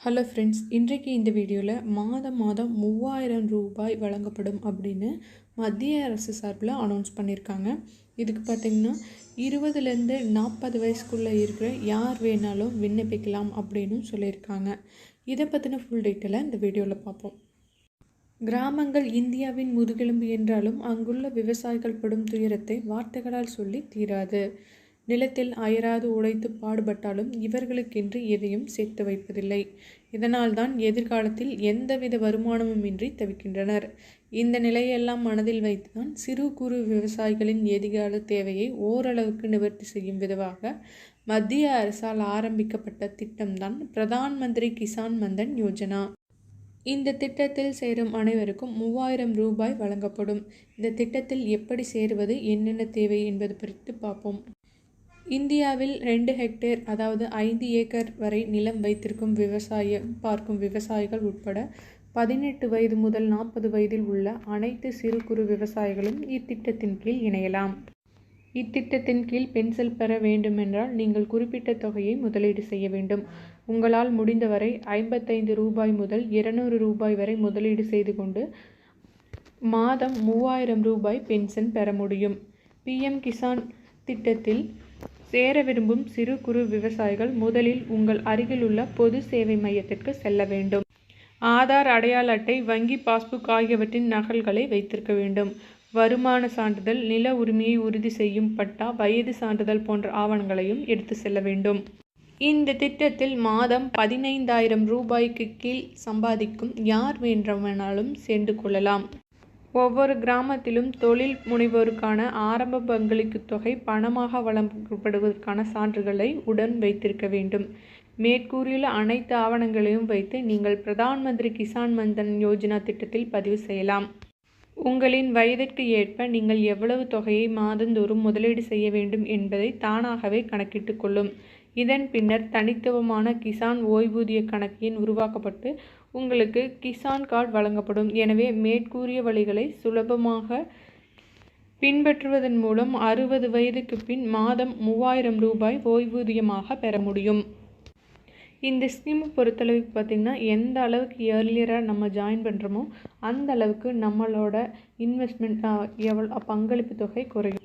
Hello friends இன்றைக்கு இந்த வீடியோவில் மாதம் மாதம் மூவாயிரம் ரூபாய் வழங்கப்படும் அப்படின்னு மத்திய அரசு சார்பில் அனௌன்ஸ் பண்ணியிருக்காங்க இதுக்கு பார்த்திங்கன்னா இருபதுலேருந்து நாற்பது வயசுக்குள்ளே இருக்கிற யார் வேணாலும் விண்ணப்பிக்கலாம் அப்படின்னு சொல்லியிருக்காங்க இதை பற்றின ஃபுல் டீட்டெயிலை இந்த வீடியோவில் பார்ப்போம் கிராமங்கள் இந்தியாவின் முதுகெலும்பு என்றாலும் அங்குள்ள விவசாயிகள் படும் துயரத்தை வார்த்தைகளால் சொல்லி தீராது. நிலத்தில் அயராது உழைத்து பாடுபட்டாலும் இவர்களுக்கென்று எதையும் சேர்த்து வைப்பதில்லை. இதனால்தான் எதிர்காலத்தில் எந்தவித வருமானமுமின்றி தவிக்கின்றனர். இந்த நிலையெல்லாம் மனதில் வைத்துதான் சிறு குறு விவசாயிகளின் எதிர்கால தேவையை ஓரளவுக்கு நிவர்த்தி செய்யும் விதமாக மத்திய அரசால் ஆரம்பிக்கப்பட்ட திட்டம்தான் பிரதான் மந்திரி கிசான் மந்தன் யோஜனா. இந்த திட்டத்தில் சேரும் அனைவருக்கும் மூவாயிரம் ரூபாய் வழங்கப்படும். இந்த திட்டத்தில் எப்படி சேருவது என்னென்ன தேவை என்பது குறித்து பார்ப்போம். இந்தியாவில் ரெண்டு ஹெக்டேர் அதாவது ஐந்து ஏக்கர் வரை நிலம் வைத்திருக்கும் விவசாயம் பார்க்கும் விவசாயிகள் உட்பட பதினெட்டு வயது முதல் நாற்பது வயதில் உள்ள அனைத்து சிறு குறு விவசாயிகளும் இத்திட்டத்தின் கீழ் இணையலாம். இத்திட்டத்தின் கீழ் பென்சில் பெற வேண்டுமென்றால் நீங்கள் குறிப்பிட்ட தொகையை முதலீடு செய்ய வேண்டும். உங்களால் முடிந்தவரை ஐம்பத்தைந்து ரூபாய் முதல் இருநூறு ரூபாய் வரை முதலீடு செய்து கொண்டு மாதம் மூவாயிரம் ரூபாய் பென்ஷன் பெற முடியும். பிஎம் கிசான் திட்டத்தில் சேர விரும்பும் சிறு குறு விவசாயிகள் முதலில் உங்கள் அருகிலுள்ள பொது சேவை மையத்திற்கு செல்ல வேண்டும். ஆதார் அடையாள அட்டை வங்கி பாஸ்புக் ஆகியவற்றின் நகல்களை வைத்திருக்க வேண்டும். வருமான சான்றிதழ் நில உரிமையை உறுதி செய்யும் பட்டா வயது சான்றிதழ் போன்ற ஆவணங்களையும் எடுத்து செல்ல வேண்டும். இந்த திட்டத்தில் மாதம் பதினைந்தாயிரம் ரூபாய்க்கு கீழ் சம்பாதிக்கும் யார் வேண்டுமானாலும் சேர்ந்து கொள்ளலாம். ஒவ்வொரு கிராமத்திலும் தொழில் முனைவோருக்கான ஆரம்ப பங்களிப்பு தொகை பணமாக வழங்கப்படுவதற்கான சான்றுகளை உடன் வைத்திருக்க வேண்டும். மேற்கூறியுள்ள அனைத்து ஆவணங்களையும் வைத்து நீங்கள் பிரதான் மந்திரி கிசான் மந்தன் யோஜனா திட்டத்தில் பதிவு செய்யலாம். உங்களின் வயதிற்கு ஏற்ப நீங்கள் எவ்வளவு தொகையை மாதந்தோறும் முதலீடு செய்ய வேண்டும் என்பதை தானாகவே கணக்கிட்டு கொள்ளும். இதன் பின்னர் தனித்துவமான கிசான் ஓய்வூதிய கணக்கு எண் உருவாக்கப்பட்டு உங்களுக்கு கிசான் கார்டு வழங்கப்படும். எனவே மேற்கூறிய வழிகளை சுலபமாக பின்பற்றுவதன் மூலம் அறுபது வயதுக்கு பின் மாதம் மூவாயிரம் ரூபாய் ஓய்வூதியமாக பெற முடியும். இந்த ஸ்கீமை பொறுத்தளவுக்கு பார்த்திங்கன்னா எந்த அளவுக்கு இயர்லியராக நம்ம ஜாயின் பண்ணுறோமோ அந்த அளவுக்கு நம்மளோட இன்வெஸ்ட்மெண்ட் எவ்வளோ பங்களிப்பு தொகை குறையும்.